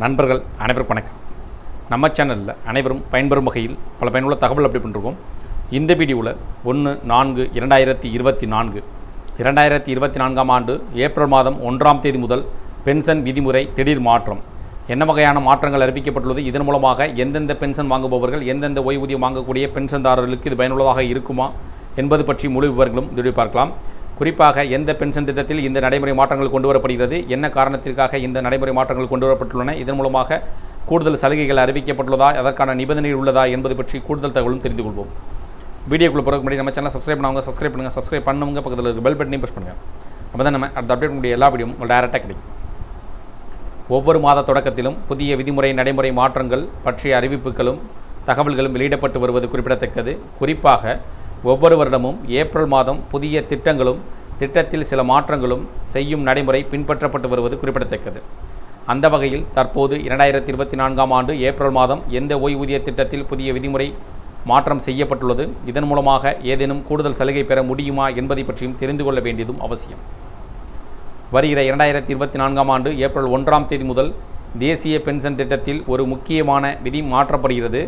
நண்பர்கள் அனைவருக்கும் வணக்கம். நம்ம சேனலில் அனைவரும் பயன்பெறும் வகையில் பல பயனுள்ள தகவல் அப்படி பண்ணிருக்கோம். இந்த வீடியோவில் ஒன்று நான்கு இரண்டாயிரத்தி இருபத்தி நான்கு. இரண்டாயிரத்தி இருபத்தி நான்காம் ஆண்டு ஏப்ரல் மாதம் ஒன்றாம் தேதி முதல் பென்ஷன் விதிமுறை திடீர் மாற்றம். என்ன வகையான மாற்றங்கள் அறிவிக்கப்பட்டுள்ளது? இதன் மூலமாக எந்தெந்த பென்ஷன் வாங்குபவர்கள் எந்தெந்த ஓய்வூதியம் வாங்கக்கூடிய பென்ஷன்தாரர்களுக்கு இது பயனுள்ளதாக இருக்குமா என்பது பற்றி முழு விவரங்களும் திடீர் பார்க்கலாம். குறிப்பாக எந்த பென்ஷன் திட்டத்தில் இந்த நடைமுறை மாற்றங்கள் கொண்டு வரப்படுகிறது என்ன காரணத்திற்காக இந்த நடைமுறை மாற்றங்கள் கொண்டு வரப்பட்டுள்ளன இதன் மூலமாக கூடுதல் சலுகைகள் அறிவிக்கப்பட்டுள்ளதா அதற்கான நிபந்தனை உள்ளதா என்பது பற்றி கூடுதல் தகவலும் தெரிந்து கொள்வோம். வீடியோக்குள்ளே போகிறதுக்கு முன்னாடி நம்ம சேனல் சப்ஸ்கிரைப் பண்ணுவாங்க சப்ஸ்கிரைப் பண்ணுங்கள் சப்ஸ்கிரைப் பண்ணுங்க பக்கத்தில் இருக்க பெல் பட்டனையும் ப்ரெஸ் பண்ணுங்கள் அப்போ தான் நம்ம அடுத்த அப்டேட் முடிய எல்லா வீடியோவும் உங்களுக்கு டேரெக்டாக கிடைக்கும். ஒவ்வொரு மாத தொடக்கத்திலும் புதிய விதிமுறை நடைமுறை மாற்றங்கள் பற்றிய அறிவிப்புகளும் தகவல்களும் வெளியிடப்பட்டு வருவது குறிப்பிடத்தக்கது. குறிப்பாக ஒவ்வொரு வருடமும் ஏப்ரல் மாதம் புதிய திட்டங்களும் திட்டத்தில் சில மாற்றங்களும் செய்யும் நடைமுறை பின்பற்றப்பட்டு வருவது குறிப்பிடத்தக்கது. அந்த வகையில் தற்போது இரண்டாயிரத்தி இருபத்தி நான்காம் ஆண்டு ஏப்ரல் மாதம் எந்த ஓய்வூதிய திட்டத்தில் புதிய விதிமுறை மாற்றம் செய்யப்பட்டுள்ளது இதன் மூலமாக ஏதேனும் கூடுதல் சலுகை பெற முடியுமா என்பதை பற்றியும் தெரிந்து கொள்ள வேண்டியதும் அவசியம். வருகிற இரண்டாயிரத்தி இருபத்தி நான்காம் ஆண்டு ஏப்ரல் ஒன்றாம் தேதி முதல் தேசிய பென்ஷன் திட்டத்தில் ஒரு முக்கியமான விதி மாற்றப்படுகிறது.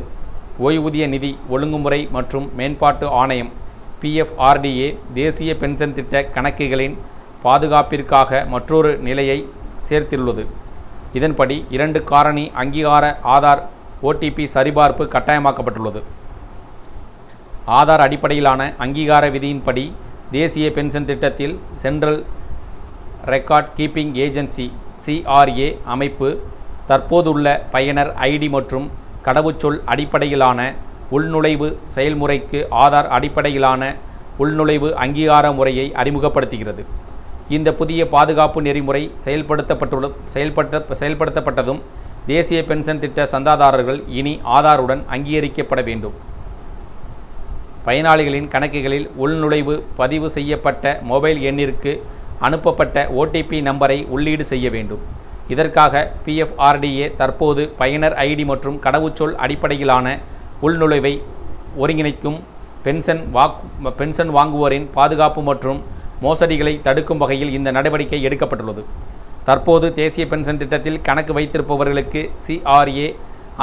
ஓய்வூதிய நிதி ஒழுங்குமுறை மற்றும் மேம்பாட்டு ஆணையம் பிஎஃப்ஆர்டிஏ தேசிய பென்ஷன் திட்ட கணக்குகளின் பாதுகாப்பிற்காக மற்றொரு நிலையை சேர்த்துள்ளது. இதன்படி இரண்டு காரணி அங்கீகார ஆதார் ஓடிபி சரிபார்ப்பு கட்டாயமாக்கப்பட்டுள்ளது. ஆதார் அடிப்படையிலான அங்கீகார விதியின்படி தேசிய பென்ஷன் திட்டத்தில் central record keeping agency CRA அமைப்பு தற்போதுள்ள பயனர் ஐடி மற்றும் கடவுச்சொல் அடிப்படையிலான உள்நுழைவு செயல்முறைக்கு ஆதார் அடிப்படையிலான உள்நுழைவு அங்கீகார முறையை அறிமுகப்படுத்துகிறது. இந்த புதிய பாதுகாப்பு நெறிமுறை செயல்படுத்தப்பட்டுள்ள செயல்படுத்த செயல்படுத்தப்பட்டதும் தேசிய பென்ஷன் திட்ட சந்தாதாரர்கள் இனி ஆதாருடன் அங்கீகரிக்கப்பட வேண்டும். பயனாளிகளின் கணக்குகளில் உள்நுழைவு பதிவு செய்யப்பட்ட மொபைல் எண்ணிற்கு அனுப்பப்பட்ட ஓடிபி நம்பரை உள்ளீடு செய்ய வேண்டும். இதற்காக பிஎஃப்ஆர்டிஏ தற்போது பயனர் ஐடி மற்றும் கடவுச்சொல் அடிப்படையிலான உள்நுழைவை ஒருங்கிணைக்கும் பென்ஷன் வாக் பென்ஷன் வாங்குவோரின் பாதுகாப்பு மற்றும் மோசடிகளை தடுக்கும் வகையில் இந்த நடவடிக்கை எடுக்கப்பட்டுள்ளது. தற்போது தேசிய பென்ஷன் திட்டத்தில் கணக்கு வைத்திருப்பவர்களுக்கு சிஆர்ஏ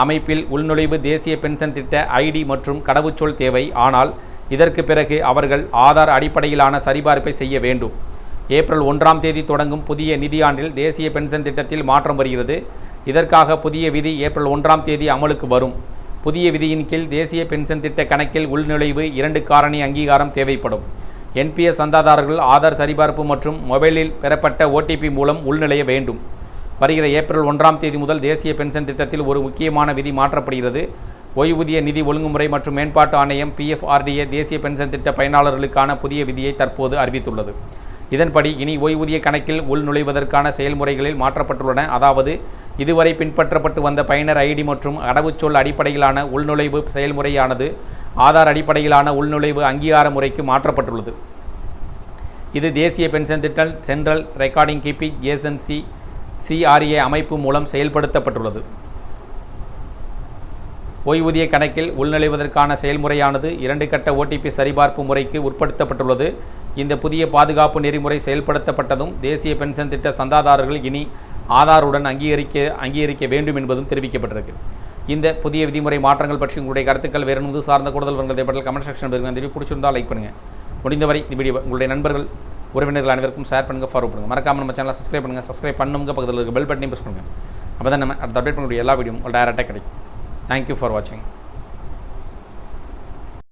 அமைப்பில் உள்நுழைவு தேசிய பென்ஷன் திட்ட ஐடி மற்றும் கடவுச்சொல் தேவை. ஆனால் இதற்கு பிறகு அவர்கள் ஆதார் அடிப்படையிலான சரிபார்ப்பை செய்ய வேண்டும். ஏப்ரல் ஒன்றாம் தேதி தொடங்கும் புதிய நிதியாண்டில் தேசிய பென்ஷன் திட்டத்தில் மாற்றம் வருகிறது. இதற்காக புதிய விதி ஏப்ரல் ஒன்றாம் தேதி அமலுக்கு வரும். புதிய விதியின் கீழ் தேசிய பென்ஷன் திட்ட கணக்கில் உள்நுழைவு இரண்டு காரணி அங்கீகாரம் தேவைப்படும். என்பிஎஸ் சந்தாதாரர்கள் ஆதார் சரிபார்ப்பு மற்றும் மொபைலில் பெறப்பட்ட ஓடிபி மூலம் உள்நிலைய வேண்டும். வருகிற ஏப்ரல் ஒன்றாம் தேதி முதல் தேசிய பென்ஷன் திட்டத்தில் ஒரு முக்கியமான விதி மாற்றப்படுகிறது. ஓய்வூதிய நிதி ஒழுங்குமுறை மற்றும் மேம்பாட்டு ஆணையம் பிஎஃப்ஆர்டிஏ தேசிய பென்ஷன் திட்ட பயனாளர்களுக்கான புதிய விதியை தற்போது அறிவித்துள்ளது. இதன்படி இனி ஓய்வூதிய கணக்கில் உள்நுழைவதற்கான செயல்முறைகளில் மாற்றப்பட்டுள்ளன. அதாவது இதுவரை பின்பற்றப்பட்டு வந்த பயனர் ஐடி மற்றும் அடவுச்சொல் அடிப்படையிலான உள்நுழைவு செயல்முறையானது ஆதார் அடிப்படையிலான உள்நுழைவு அங்கீகார முறைக்கு மாற்றப்பட்டுள்ளது. இது தேசிய பென்ஷன் திட்டம் central recording keeping agency CRA அமைப்பு மூலம் செயல்படுத்தப்பட்டுள்ளது. ஓய்வூதிய கணக்கில் உள்நுழைவதற்கான செயல்முறையானது இரண்டு கட்ட ஓடிபி சரிபார்ப்பு முறைக்கு உட்படுத்தப்பட்டுள்ளது. இந்த புதிய பாதுகாப்பு நெறிமுறை செயல்படுத்தப்பட்டதும் தேசிய பென்ஷன் திட்ட சந்தாதாரர்கள் இனி ஆதாருடன் அங்கீகரிக்க அங்கீகரிக்க வேண்டும் என்பதும் தெரிவிக்கப்பட்டிருக்கு. இந்த புதிய விதிமுறை மாற்றங்கள் பற்றி உங்களுடைய கருத்துக்கள் வேறு முது சார்ந்த கூடுதல் வருங்கள் பற்றி கமெண்ட் செக்ஷன் இருங்க பிடிச்சிருந்தால் லைக் பண்ணுங்கள் முடிந்தவரை இந்த வீடியோ உங்களுடைய நண்பர்கள் உறவினர்கள் அனைவருக்கும் ஷேர் பண்ணுங்கள் ஃபாலோ பண்ணுங்கள் மறக்காமல் நம்ம சேனலை சப்ஸ்கிரைப் பண்ணுங்கள் சப்ஸ்கிரைப் பண்ணுங்க பக்கத்தில் இருக்க பெல் பட்டனையும் ப்ரெஸ் பண்ணுங்கள் அப்போ தான் நம்ம அடுத்த அப்டேட் பண்ணக்கூடிய எல்லா வீடியோ உங்களுக்கு டேரெக்டாக கிடைக்கும். தேங்க்யூ ஃபார் வாட்சிங்